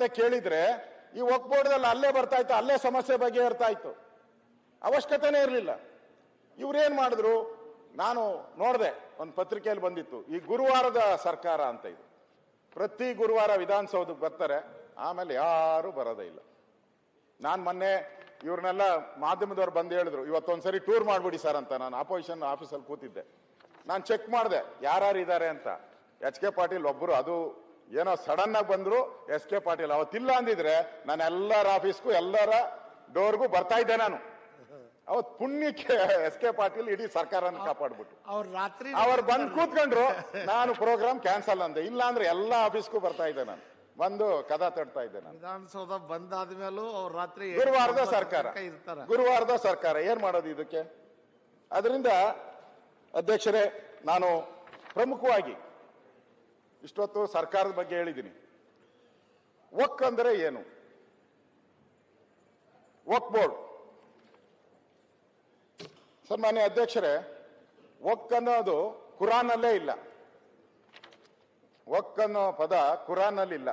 ಅಂತ ಕೇಳಿದ್ರೆ ಈ ಒಕ್ಬೋರ್ಡ್ದಲ್ಲಿ ಅಲ್ಲೇ ಬರ್ತಾ ಇತ್ತು, ಅಲ್ಲೇ ಸಮಸ್ಯೆ ಬಗೆಹರ್ತಾ ಇತ್ತು ಅವಶ್ಯಕತೆನೇ ಇರಲಿಲ್ಲ. ಇವ್ರೇನ್ ಮಾಡಿದ್ರು, ನಾನು ನೋಡಿದೆ, ಒಂದು ಪತ್ರಿಕೆಯಲ್ಲಿ ಬಂದಿತ್ತು, ಈ ಗುರುವಾರದ ಸರ್ಕಾರ ಅಂತ ಇದು. ಪ್ರತಿ ಗುರುವಾರ ವಿಧಾನಸೌಧಕ್ಕೆ ಬರ್ತಾರೆ, ಆಮೇಲೆ ಯಾರು ಬರೋದೇ ಇಲ್ಲ. ನಾನು ಮೊನ್ನೆ ಇವ್ರನ್ನೆಲ್ಲ ಮಾಧ್ಯಮದವ್ರು ಬಂದು ಹೇಳಿದ್ರು, ಇವತ್ತೊಂದ್ಸರಿ ಟೂರ್ ಮಾಡ್ಬಿಡಿ ಸರ್ ಅಂತ ನಾನು ಆಪೋಸಿಷನ್ ಆಫೀಸಲ್ಲಿ ಕೂತಿದ್ದೆ. ನಾನು ಚೆಕ್ ಮಾಡಿದೆ, ಯಾರ್ಯಾರು ಇದ್ದಾರೆ ಅಂತ. ಎಚ್ ಕೆ ಪಾಟೀಲ್ ಒಬ್ಬರು ಅದು ಏನೋ ಸಡನ್ ಆಗಿ ಬಂದ್ರು ಎಸ್ ಕೆ ಪಾಟೀಲ್ ಅವತ್ತಿಲ್ಲ ಅಂದಿದ್ರೆ ನಾನು ಎಲ್ಲರ ಆಫೀಸ್ಗೂ ಎಲ್ಲರ ಡೋರ್ಗೂ ಬರ್ತಾ ಇದ್ದೆ ನಾನು. ಅವತ್ ಪುಣ್ಯಕ್ಕೆ ಎಸ್ ಕೆ ಪಾಟೀಲ್ ಇಡೀ ಸರ್ಕಾರನ ಕಾಪಾಡ್ಬಿಟ್ಟು ಅವ್ರು ರಾತ್ರಿ ಅವ್ರು ಬಂದು ಕೂತ್ಕೊಂಡ್ರು ನಾನು ಪ್ರೋಗ್ರಾಮ್ ಕ್ಯಾನ್ಸಲ್ ಅಂದೆ. ಇಲ್ಲ ಅಂದ್ರೆ ಎಲ್ಲ ಆಫೀಸ್ಗೂ ಬರ್ತಾ ಇದ್ದೆ ನಾನು. ಬಂದು ಕದ ತಡ್ತಾ ಇದ್ದೆ ನಾನು. ವಿಧಾನಸೌಧ ಬಂದಾದ ಆದ್ಮೇಲೂ ಅವ್ರು ರಾತ್ರಿ ಗುರುವಾರದ ಸರ್ಕಾರ. ಗುರುವಾರದ ಸರ್ಕಾರ. ಏನ್ ಮಾಡೋದು ಇದಕ್ಕೆ? ಅದರಿಂದ ಅಧ್ಯಕ್ಷರೇ ನಾನು ಪ್ರಮುಖವಾಗಿ ಇಷ್ಟೊತ್ತು ಸರ್ಕಾರದ ಬಗ್ಗೆ ಹೇಳಿದ್ದೀನಿ. ಒಕ್ ಅಂದ್ರೆ ಏನು? ಒಕ್ ಬೋರ್ಡ್. ಸನ್ಮಾನ್ಯ ಅಧ್ಯಕ್ಷರೇ ಒಕ್ ಅನ್ನೋದು ಕುರಾನಲ್ಲೇ ಇಲ್ಲ. ಒಕ್ ಅನ್ನೋ ಪದ ಕುರಾನಲ್ಲಿಲ್ಲ.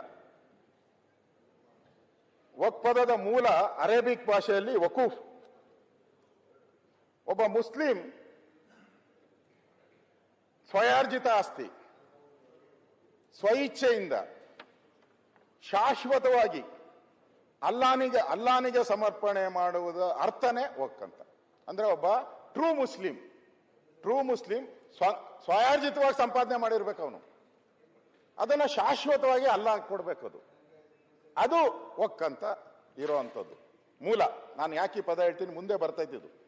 ಒಕ್ ಪದದ ಮೂಲ ಅರೇಬಿಕ್ ಭಾಷೆಯಲ್ಲಿ ವಕೂಫ್. ಒಬ್ಬ ಮುಸ್ಲಿಂ ಸ್ವಯಾರ್ಜಿತ ಆಸ್ತಿ. ಸ್ವಇಚ್ಛೆಯಿಂದ, ಶಾಶ್ವತವಾಗಿ ಅಲ್ಲಾನಿಗೆ ಅಲ್ಲಾನಿಗೆ ಸಮರ್ಪಣೆ ಮಾಡುವುದ ಅರ್ಥನೇ ಒಕ್ಕಂತ. ಅಂದ್ರೆ ಒಬ್ಬ ಟ್ರೂ ಮುಸ್ಲಿಂ ಟ್ರೂ ಮುಸ್ಲಿಂ ಸ್ವ, ಸ್ವಯಾರ್ಜಿತವಾಗಿ ಸಂಪಾದನೆ ಮಾಡಿರ್ಬೇಕು ಅವನು. ಅದನ್ನ ಶಾಶ್ವತವಾಗಿ ಅಲ್ಲ ಕೊಡಬೇಕು ಅದು. ಅದು ಒಕ್ಕಂತ ಇರೋವಂಥದ್ದು ಮೂಲ. ನಾನು ಯಾಕೆ ಪದ ಹೇಳ್ತೀನಿ? ಮುಂದೆ ಬರ್ತಾ ಅಂದರೆ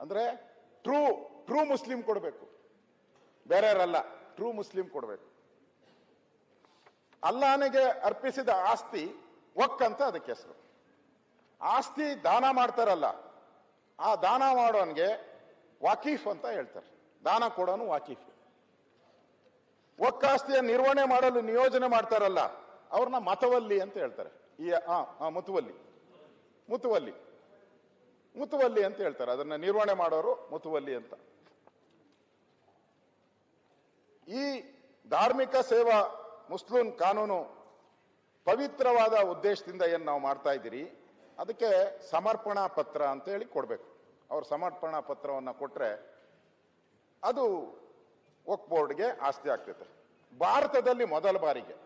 ಅಂದ್ರೆ ಟ್ರೂ ಟ್ರೂ ಮುಸ್ಲಿಂ ಕೊಡಬೇಕು. ಬೇರೆಯವರಲ್ಲ ಟ್ರೂ ಮುಸ್ಲಿಂ ಕೊಡಬೇಕು. ಅಲ್ಲಾನಿಗೆ ಅರ್ಪಿಸಿದ ಆಸ್ತಿ ಒಕ್ ಅಂತ ಅದಕ್ಕೆ ಹೆಸರು. ಆಸ್ತಿ ದಾನ ಮಾಡ್ತಾರಲ್ಲ, ಆ ದಾನ ಮಾಡೋನ್ಗೆ ವಾಕೀಫ್ ಅಂತ ಹೇಳ್ತಾರೆ. ದಾನ ಕೊಡೋನು ವಾಕೀಫ್. ಒಕ್ಕಾಸ್ತಿಯ ನಿರ್ವಹಣೆ ಮಾಡಲು ನಿಯೋಜನೆ ಮಾಡ್ತಾರಲ್ಲ, ಅವ್ರನ್ನ ಮತವಲ್ಲಿ ಅಂತ ಹೇಳ್ತಾರೆ. ಈ ಮುತುವಲ್ಲಿ. ಮುತುವಲ್ಲಿ. ಮುತುವಲ್ಲಿ ಅಂತ ಹೇಳ್ತಾರೆ. ಅದನ್ನ ನಿರ್ವಹಣೆ ಮಾಡೋರು ಮುತುವಲ್ಲಿ ಅಂತ. ಈ ಧಾರ್ಮಿಕ ಸೇವಾ ಮುಸ್ಲಿಂ ಕಾನೂನು ಪವಿತ್ರವಾದ ಉದ್ದೇಶದಿಂದ ಏನು ನಾವು ಮಾಡ್ತಾ ಇದ್ದೀರಿ, ಅದಕ್ಕೆ ಸಮರ್ಪಣಾ ಪತ್ರ ಅಂತ ಹೇಳಿ ಕೊಡಬೇಕು. ಅವ್ರ ಸಮರ್ಪಣಾ ಪತ್ರವನ್ನು ಕೊಟ್ರೆ ಅದು ವಕ್ ಬೋರ್ಡ್ಗೆ ಆಸ್ತಿ ಆಗ್ತೈತೆ. ಭಾರತದಲ್ಲಿ ಮೊದಲ ಬಾರಿಗೆ.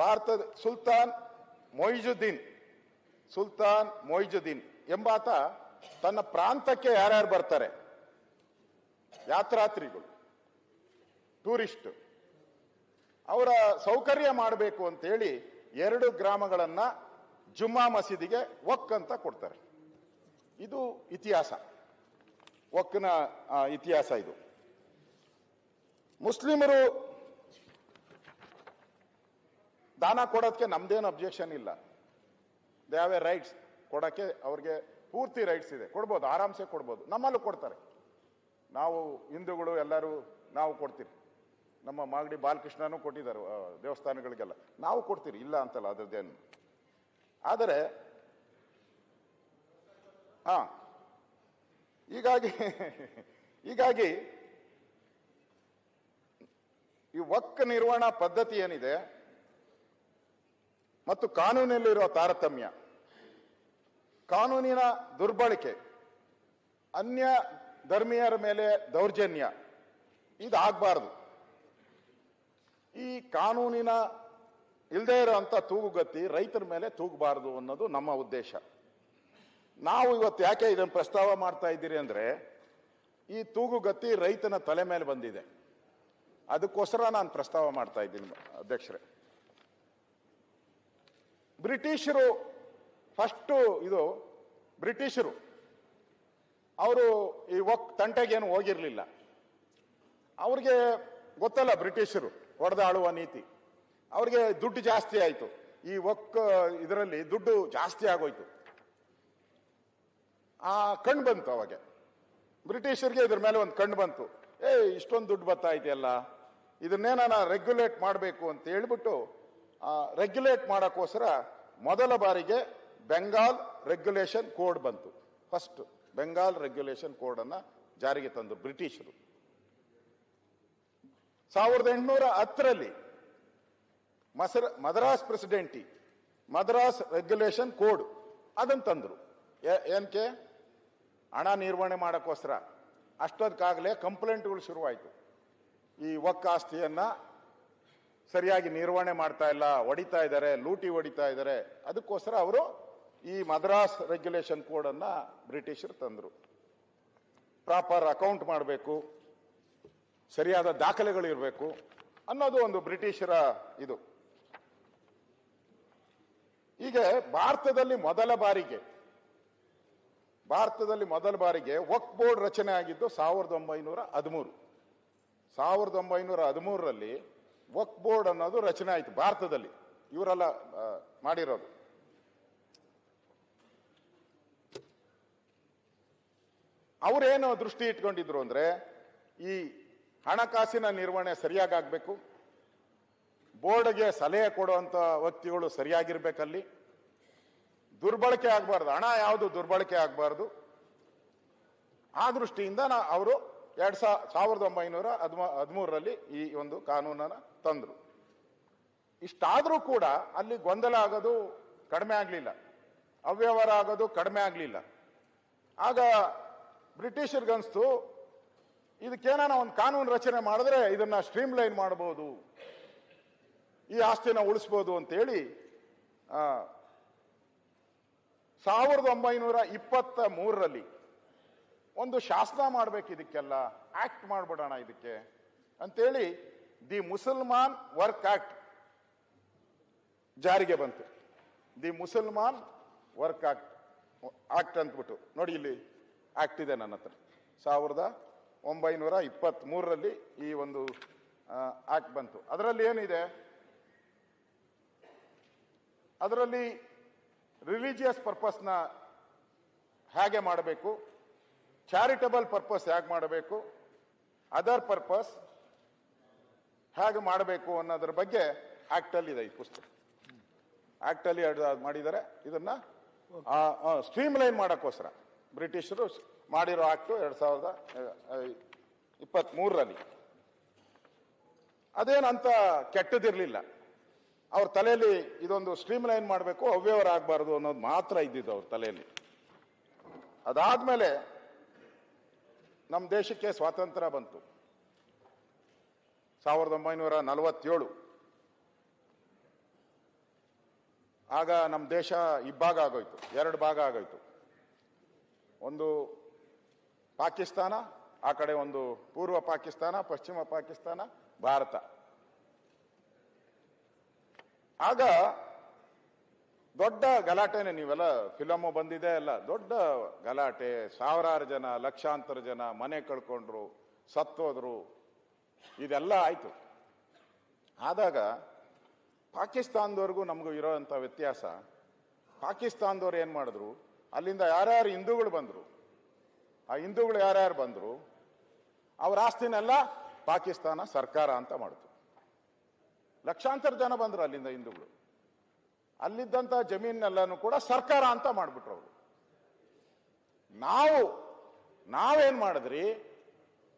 ಭಾರತದ ಸುಲ್ತಾನ್ ಮೊಯ್ಜುದ್ದೀನ್ ಸುಲ್ತಾನ್ ಮೊಯ್ಜುದ್ದೀನ್ ಎಂಬಾತ ತನ್ನ ಪ್ರಾಂತಕ್ಕೆ ಯಾರ್ಯಾರು ಬರ್ತಾರೆ? ಯಾತ್ರಾತ್ರಿಗಳು, ಟೂರಿಸ್ಟ್. ಅವರ ಸೌಕರ್ಯ ಮಾಡಬೇಕು ಅಂತೇಳಿ ಎರಡು ಗ್ರಾಮಗಳನ್ನ ಜುಮ್ಮಾ ಮಸೀದಿಗೆ ಒಕ್ ಅಂತ ಕೊಡ್ತಾರೆ. ಇದು ಇತಿಹಾಸ. ಒಕ್ನ ಇತಿಹಾಸ ಇದು. ಮುಸ್ಲಿಮರು ದಾನ ಕೊಡೋದಕ್ಕೆ ನಮ್ದೇನು ಅಬ್ಜೆಕ್ಷನ್ ಇಲ್ಲ. ದೇ ಹ್ಯಾವ್ ಎ ರೈಟ್ಸ್ ಕೊಡೋಕ್ಕೆ ಅವ್ರಿಗೆ ಪೂರ್ತಿ ರೈಟ್ಸ್ ಇದೆ. ಕೊಡ್ಬೋದು, ಆರಾಮ್ಸೆ ಕೊಡ್ಬೋದು. ನಮ್ಮಲ್ಲೂ ಕೊಡ್ತಾರೆ. ನಾವು ಹಿಂದೂಗಳು ಎಲ್ಲರೂ ನಾವು ಕೊಡ್ತೀರಿ ನಮ್ಮ ಮಾಗಡಿ ಬಾಲಕೃಷ್ಣನೂ ಕೊಟ್ಟಿದ್ದಾರೆ ದೇವಸ್ಥಾನಗಳಿಗೆಲ್ಲ. ನಾವು ಕೊಡ್ತೀರಿ, ಇಲ್ಲ ಅಂತಲ್ಲ ಅದರದ್ದೇನು ಆದರೆ, ಹಾ, ಹೀಗಾಗಿ ಹೀಗಾಗಿ, ಈ ವಕ್ ನಿರ್ವಹಣಾ ಪದ್ಧತಿ ಏನಿದೆ, ಮತ್ತು ಕಾನೂನಿನಲ್ಲಿರುವ ತಾರತಮ್ಯ, ಕಾನೂನಿನ ದುರ್ಬಳಕೆ, ಅನ್ಯ ಧರ್ಮೀಯರ ಮೇಲೆ ದೌರ್ಜನ್ಯ ಇದು ಆಗಬಾರ್ದು ಈ ಕಾನೂನಿನ ಇಲ್ಲದೆ ಇರೋಂಥ ತೂಗುಗತಿ ರೈತರ ಮೇಲೆ ತೂಗಬಾರದು ಅನ್ನೋದು ನಮ್ಮ ಉದ್ದೇಶ. ನಾವು ಇವತ್ತು ಯಾಕೆ ಇದನ್ನು ಪ್ರಸ್ತಾವ ಮಾಡ್ತಾ ಇದ್ದೀರಿ ಅಂದ್ರೆ, ಈ ತೂಗುಗತಿ ರೈತನ ತಲೆ ಮೇಲೆ ಬಂದಿದೆ. ಅದಕ್ಕೋಸ್ಕರ ನಾನು ಪ್ರಸ್ತಾವ ಮಾಡ್ತಾ ಇದ್ದೀನಿ ಅಧ್ಯಕ್ಷರೇ. ಬ್ರಿಟಿಷರು ಫಸ್ಟು ಇದು, ಬ್ರಿಟಿಷರು ಅವರು ಈ ಒಕ್ ತಂಟೆಗೇನು ಹೋಗಿರಲಿಲ್ಲ. ಅವ್ರಿಗೆ ಗೊತ್ತಲ್ಲ ಬ್ರಿಟಿಷರು. ಹೊಡೆದಾಳುವ ನೀತಿ. ಅವ್ರಿಗೆ ದುಡ್ಡು ಜಾಸ್ತಿ ಆಯಿತು. ಈ ಒಕ್ಕ ಇದರಲ್ಲಿ ದುಡ್ಡು ಜಾಸ್ತಿ ಆಗೋಯ್ತು. ಆ ಕಣ್ಣು ಬಂತು ಅವಾಗ. ಬ್ರಿಟಿಷರಿಗೆ ಇದ್ರ ಮೇಲೆ ಒಂದು ಕಣ್ಣು ಬಂತು. ಏ, ಇಷ್ಟೊಂದು ದುಡ್ಡು ಬರ್ತಾ ಇದೆಯಲ್ಲ? ಇದನ್ನೇನ ರೆಗ್ಯುಲೇಟ್ ಮಾಡಬೇಕು ಅಂತ ಹೇಳ್ಬಿಟ್ಟು ರೆಗ್ಯುಲೇಟ್ ಮಾಡೋಕ್ಕೋಸ್ಕರ ಮೊದಲ ಬಾರಿಗೆ ಬೆಂಗಾಲ್ ರೆಗ್ಯುಲೇಷನ್ ಕೋಡ್ ಬಂತು. ಫಸ್ಟ್ ಬೆಂಗಾಲ್ ರೆಗ್ಯುಲೇಷನ್ ಕೋಡನ್ನು ಜಾರಿಗೆ ತಂದು ಬ್ರಿಟಿಷರು. ಸಾವಿರದ ಎಂಟುನೂರ ಹತ್ತರಲ್ಲಿ ಮಸರ, Madras presidency, Madras regulation code ಅದನ್ನ ತಂದ್ರು. ಏನಕ್ಕೆ ಹಣ ನಿರ್ವಹಣೆ ಮಾಡೋಕ್ಕೋಸ್ಕರ. ಅಷ್ಟೊತ್ತಿಗಾಗಲೇ ಕಂಪ್ಲೇಂಟ್ಗಳು ಶುರುವಾಯಿತು. ಈ ಒಕ್ಕ ಆಸ್ತಿಯನ್ನ ಸರಿಯಾಗಿ ನಿರ್ವಹಣೆ ಮಾಡ್ತಾ ಇಲ್ಲ, ಹೊಡಿತಾ ಇದ್ದಾರೆ, ಲೂಟಿ ಹೊಡಿತಾ ಇದ್ದಾರೆ. ಅದಕ್ಕೋಸ್ಕರ ಅವರು ಈ ಮದ್ರಾಸ್ ರೆಗ್ಯುಲೇಷನ್ ಕೋಡ್ ಅನ್ನ ಬ್ರಿಟಿಷರು ತಂದರು. ಪ್ರಾಪರ್ ಅಕೌಂಟ್ ಮಾಡಬೇಕು. ಸರಿಯಾದ ದಾಖಲೆಗಳು ಇರಬೇಕು ಅನ್ನೋದು ಒಂದು ಬ್ರಿಟಿಷರ ಇದು. ಹೀಗೆ ಭಾರತದಲ್ಲಿ ಮೊದಲ ಬಾರಿಗೆ, ಭಾರತದಲ್ಲಿ ಮೊದಲ ಬಾರಿಗೆ ವಕ್ ಬೋರ್ಡ್ ರಚನೆ ಆಗಿದ್ದು ಸಾವಿರದ ಒಂಬೈನೂರ ಹದಿಮೂರು. ಸಾವಿರದ ಒಂಬೈನೂರ ಹದಿಮೂರರಲ್ಲಿ ವಕ್ ಬೋರ್ಡ್ ಅನ್ನೋದು ರಚನೆ ಆಯಿತು ಭಾರತದಲ್ಲಿ. ಇವರೆಲ್ಲ ಮಾಡಿರೋದು. ಅವರೇನು ದೃಷ್ಟಿ ಇಟ್ಕೊಂಡಿದ್ರು ಅಂದ್ರೆ ಈ ಹಣಕಾಸಿನ ನಿರ್ವಹಣೆ ಸರಿಯಾಗಿ ಆಗಬೇಕು ಬೋರ್ಡ್ಗೆ ಸಲಹೆ ಕೊಡುವಂತ ವ್ಯಕ್ತಿಗಳು ಸರಿಯಾಗಿರ್ಬೇಕಲ್ಲಿ. ದುರ್ಬಳಕೆ ಆಗಬಾರ್ದು. ಹಣ ಯಾವುದು ದುರ್ಬಳಕೆ ಆಗಬಾರ್ದು. ಆ ದೃಷ್ಟಿಯಿಂದ ನಾ ಅವರು ಎರಡು ಸಾವಿರದ ಒಂಬೈನೂರ ಹದಿಮ, ಹದಿಮೂರರಲ್ಲಿ ಈ ಒಂದು ಕಾನೂನನ್ನ ತಂದ್ರು. ಇಷ್ಟಾದರೂ ಕೂಡ ಅಲ್ಲಿ ಗೊಂದಲ ಆಗೋದು ಕಡಿಮೆ ಆಗಲಿಲ್ಲ. ಅವ್ಯವಹಾರ ಆಗೋದು ಕಡಿಮೆ ಆಗಲಿಲ್ಲ. ಆಗ ಬ್ರಿಟಿಷರ್ಗನ್ಸ್ತು ಇದಕ್ಕೇನಾನ ಒಂದು ಕಾನೂನು ರಚನೆ ಮಾಡಿದ್ರೆ ಇದನ್ನ ಸ್ಟ್ರೀಮ್ ಲೈನ್ ಮಾಡಬಹುದು ಈ ಆಸ್ತಿನ ಉಳಿಸ್ಬೋದು ಅಂತೇಳಿ ಸಾವಿರದ ಒಂಬೈನೂರ ಇಪ್ಪತ್ತ ಮೂರರಲ್ಲಿ ಒಂದು ಶಾಸನ ಮಾಡಬೇಕು ಇದಕ್ಕೆಲ್ಲ, ಆಕ್ಟ್ ಮಾಡ್ಬಿಡೋಣ ಇದಕ್ಕೆ ಅಂತೇಳಿ ದಿ ಮುಸಲ್ಮಾನ್ ವರ್ಕ್ ಆಕ್ಟ್ ಜಾರಿಗೆ ಬಂತು. ದಿ ಮುಸಲ್ಮಾನ್ ವರ್ಕ್ ಆಕ್ಟ್ ಆಕ್ಟ್ ಅಂದ್ಬಿಟ್ಟು. ನೋಡಿ ಇಲ್ಲಿ ಆಕ್ಟ್ ಇದೆ ನನ್ನ ಹತ್ರ. ಸಾವಿರದ ಒಂಬೈನೂರ ಇಪ್ಪತ್ತ್ ಮೂರರಲ್ಲಿ ಈ ಒಂದು ಆಕ್ಟ್ ಬಂತು. ಅದರಲ್ಲಿ ಏನಿದೆ? ಅದರಲ್ಲಿ ರಿಲಿಜಿಯಸ್ ಪರ್ಪಸ್ನ ಹೇಗೆ ಮಾಡಬೇಕು? ಚಾರಿಟಬಲ್ ಪರ್ಪಸ್ ಹೇಗೆ ಮಾಡಬೇಕು? ಅದರ್ ಪರ್ಪಸ್ ಹೇಗೆ ಮಾಡಬೇಕು ಅನ್ನೋದ್ರ ಬಗ್ಗೆ ಆಕ್ಟಲ್ಲಿ ಇದೆ ಈ ಪುಸ್ತಕ. ಆಕ್ಟಲ್ಲಿ ಮಾಡಿದ್ದಾರೆ. ಇದನ್ನ ಸ್ಟ್ರೀಮ್ ಲೈನ್ ಮಾಡೋಕ್ಕೋಸ್ಕರ ಬ್ರಿಟಿಷರು ಮಾಡಿರೋ ಆಕ್ಟು ಎರಡ್ ಸಾವಿರದ ಇಪ್ಪತ್ತ್ ಮೂರರಲ್ಲಿ ಅದೇನಂತ ಕೆಟ್ಟದಿರಲಿಲ್ಲ. ಅವ್ರ ತಲೆಯಲ್ಲಿ ಇದೊಂದು ಸ್ಟ್ರೀಮ್ ಲೈನ್ ಮಾಡಬೇಕು ಅವ್ಯವರ ಆಗಬಾರ್ದು ಅನ್ನೋದು ಮಾತ್ರ ಇದ್ದಿದ್ದು ಅವ್ರ ತಲೆಯಲ್ಲಿ. ಅದಾದ್ಮೇಲೆ ನಮ್ಮ ದೇಶಕ್ಕೆ ಸ್ವಾತಂತ್ರ್ಯ ಬಂತು. ಸಾವಿರದ ಒಂಬೈನೂರ ನಲವತ್ತೇಳು. ಆಗ ನಮ್ಮ ದೇಶ ಇಬ್ಬಾಗ ಆಗೋಯ್ತು, ಎರಡು ಭಾಗ ಆಗೋಯ್ತು. ಒಂದು ಪಾಕಿಸ್ತಾನ, ಆ ಕಡೆ ಒಂದು ಪೂರ್ವ ಪಾಕಿಸ್ತಾನ, ಪಶ್ಚಿಮ ಪಾಕಿಸ್ತಾನ, ಭಾರತ. ಆಗ ದೊಡ್ಡ ಗಲಾಟೆನೆ ನೀವೆಲ್ಲ, ಫಿಲಮು ಬಂದಿದೆ ಅಲ್ಲ, ದೊಡ್ಡ ಗಲಾಟೆ, ಸಾವಿರಾರು ಜನ, ಲಕ್ಷಾಂತರ ಜನ ಮನೆ ಕಳ್ಕೊಂಡ್ರು, ಸತ್ತೋದ್ರು, ಇದೆಲ್ಲ ಆಯ್ತು. ಆದಾಗ ಪಾಕಿಸ್ತಾನದವರೆಗೂ ನಮಗೂ ಇರೋಂಥ ವ್ಯತ್ಯಾಸ, ಪಾಕಿಸ್ತಾನದವ್ರು ಏನು ಮಾಡಿದ್ರು, ಅಲ್ಲಿಂದ ಯಾರ್ಯಾರು ಹಿಂದೂಗಳು ಬಂದರು ಆ ಹಿಂದೂಗಳು ಯಾರ್ಯಾರು ಬಂದರು, ಅವ್ರ ಆಸ್ತಿನೆಲ್ಲ ಪಾಕಿಸ್ತಾನ ಸರ್ಕಾರ ಅಂತ ಮಾಡಿತು. ಲಕ್ಷಾಂತರ ಜನ ಬಂದರು ಅಲ್ಲಿಂದ ಹಿಂದೂಗಳು. ಅಲ್ಲಿದ್ದಂಥ ಜಮೀನೆಲ್ಲನೂ ಕೂಡ ಸರ್ಕಾರ ಅಂತ ಮಾಡಿಬಿಟ್ರು ಅವರು. ನಾವು, ನಾವೇನ್ ಮಾಡಿದ್ರಿ?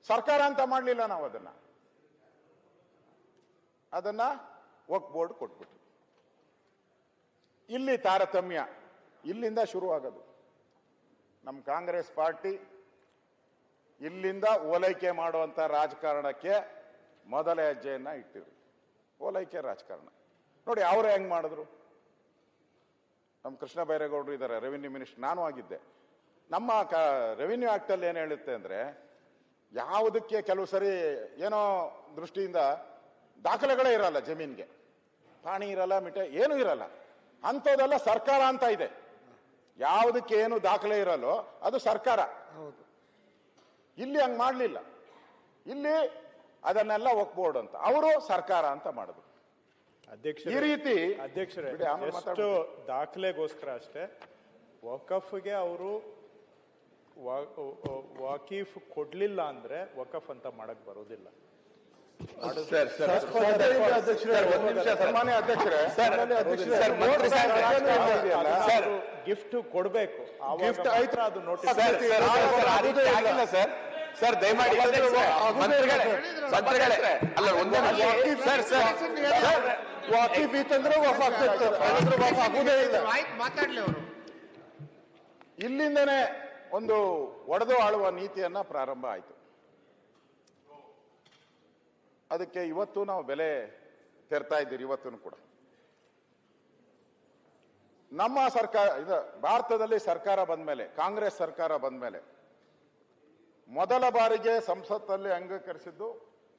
ಸರ್ಕಾರ ಅಂತ ಮಾಡಲಿಲ್ಲ ನಾವು ಅದನ್ನ. ಅದನ್ನ ವಕ್ ಬೋರ್ಡ್ ಕೊಟ್ಬಿಟ್ರು. ಇಲ್ಲಿ ತಾರತಮ್ಯ, ಇಲ್ಲಿಂದ ಶುರು ಆಗೋದು ನಮ್ಮ ಕಾಂಗ್ರೆಸ್ ಪಾರ್ಟಿ ಇಲ್ಲಿಂದ ಓಲೈಕೆ ಮಾಡುವಂತ ರಾಜಕಾರಣಕ್ಕೆ ಮೊದಲ ಹೆಜ್ಜೆಯನ್ನ ಇಟ್ಟಿರು ಓಲೈಕೆ ರಾಜಕಾರಣ. ನೋಡಿ, ಅವರು ಹೆಂಗ್ ಮಾಡಿದ್ರು? ನಮ್ಮ ಕೃಷ್ಣ ಬೈರೇಗೌಡರು ಇದ್ದಾರೆ ರೆವಿನ್ಯೂ ಮಿನಿಸ್ಟರ್ ನಾನು ಆಗಿದ್ದೆ. ನಮ್ಮ ಕ ರೆವಿನ್ಯೂ ಆಕ್ಟಲ್ಲಿ ಏನು ಹೇಳುತ್ತೆ ಅಂದ್ರೆ, ಯಾವುದಕ್ಕೆ ಕೆಲವು ಸರಿ ಏನೋ ದೃಷ್ಟಿಯಿಂದ ದಾಖಲೆಗಳೇ ಇರಲ್ಲ ಜಮೀನ್ಗೆ. ಪಾಣಿ ಇರಲ್ಲ ಮಿಠೆ ಏನೂ ಇರಲ್ಲ. ಅಂಥದ್ದೆಲ್ಲ ಸರ್ಕಾರ ಅಂತ ಇದೆ. ಯಾವುದಕ್ಕೆ ಏನು ದಾಖಲೆ ಇರಲ್ಲೋ, ಅದು ಸರ್ಕಾರ. ಇಲ್ಲಿ ಹಂಗೆ ಮಾಡಲಿಲ್ಲ ಇಲ್ಲಿ ಅದನ್ನೆಲ್ಲ ಬೋರ್ಡ್ ಅಂತ ಅವರು ಸರ್ಕಾರ ಅಂತ ಮಾಡಿದ್ರು ಈ ರೀತಿ ಅಧ್ಯಕ್ಷರೇ ಎಷ್ಟು ದಾಖಲೆಗೋಸ್ಕರ ಅಷ್ಟೇ ವಕಫ್ಗೆ ಅವರು ವಾಕೀಫ್ ಕೊಡ್ಲಿಲ್ಲ ಅಂದ್ರೆ ವಕಫ್ ಅಂತ ಮಾಡಕ್ ಬರೋದಿಲ್ಲ ಸರ್ ಸರ್ ಸನ್ಮಾನ್ಯ ಅಧ್ಯಕ್ಷರೇ ಗಿಫ್ಟ್ ಕೊಡ್ಬೇಕು. Gift ಆಯ್ತು. ಅದು ನೋಟಿಸ್ ಸರ್ ಸರ್ ದಯಮಾಡಿ ಅಲ್ಲ. ಒಂದೇ. ಸರ್ ಸರ್ ವಾಕಿಫ್ ಇತ್ತಂದ್ರೆ ವಫ್ ಆಗ್ತಿತ್ತು ವಫ್ ಆಗುದೇ ಇಲ್ಲ. ಮಾತಾಡ್ಲಿ ಅವರು. ಇಲ್ಲಿಂದನೇ ಒಂದು ಒಡೆದು ಆಳುವ ನೀತಿಯನ್ನ ಪ್ರಾರಂಭ ಆಯಿತು. ಅದಕ್ಕೆ ಇವತ್ತು ನಾವು ಬೆಲೆ ತೆರ್ತಾ ಇದ್ದೀರಿ ಇವತ್ತು ಕೂಡ. ನಮ್ಮ ಸರ್ಕಾರ, ಇದು ಭಾರತದಲ್ಲಿ ಸರ್ಕಾರ ಬಂದ ಮೇಲೆ ಕಾಂಗ್ರೆಸ್ ಸರ್ಕಾರ ಬಂದ ಮೇಲೆ ಮೊದಲ ಬಾರಿಗೆ ಸಂಸತ್ತಲ್ಲಿ ಅಂಗೀಕರಿಸಿದ್ದು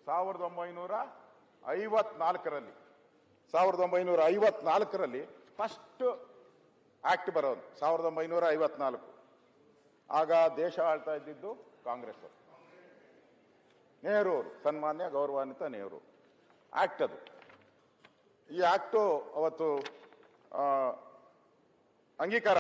ಸಾವಿರದ ಒಂಬೈನೂರ ಐವತ್ನಾಲ್ಕರಲ್ಲಿ ಸಾವಿರದ ಒಂಬೈನೂರ ಐವತ್ನಾಲ್ಕರಲ್ಲಿ ಫಸ್ಟ್ ಆಕ್ಟ್ ಬರೋದು, ಸಾವಿರದ ಒಂಬೈನೂರ ಐವತ್ನಾಲ್ಕು ಆಗ ದೇಶ ಆಳ್ತಾ ಇದ್ದಿದ್ದು ಕಾಂಗ್ರೆಸ್ ಅವರು. ನೆಹರು ಅವರು, ಸನ್ಮಾನ್ಯ ಗೌರವಾನ್ವಿತ ನೆಹರು. ಆಕ್ಟ್ ಅದು. ಈ ಆಕ್ಟು ಅವತ್ತು ಆ, ಅಂಗೀಕಾರ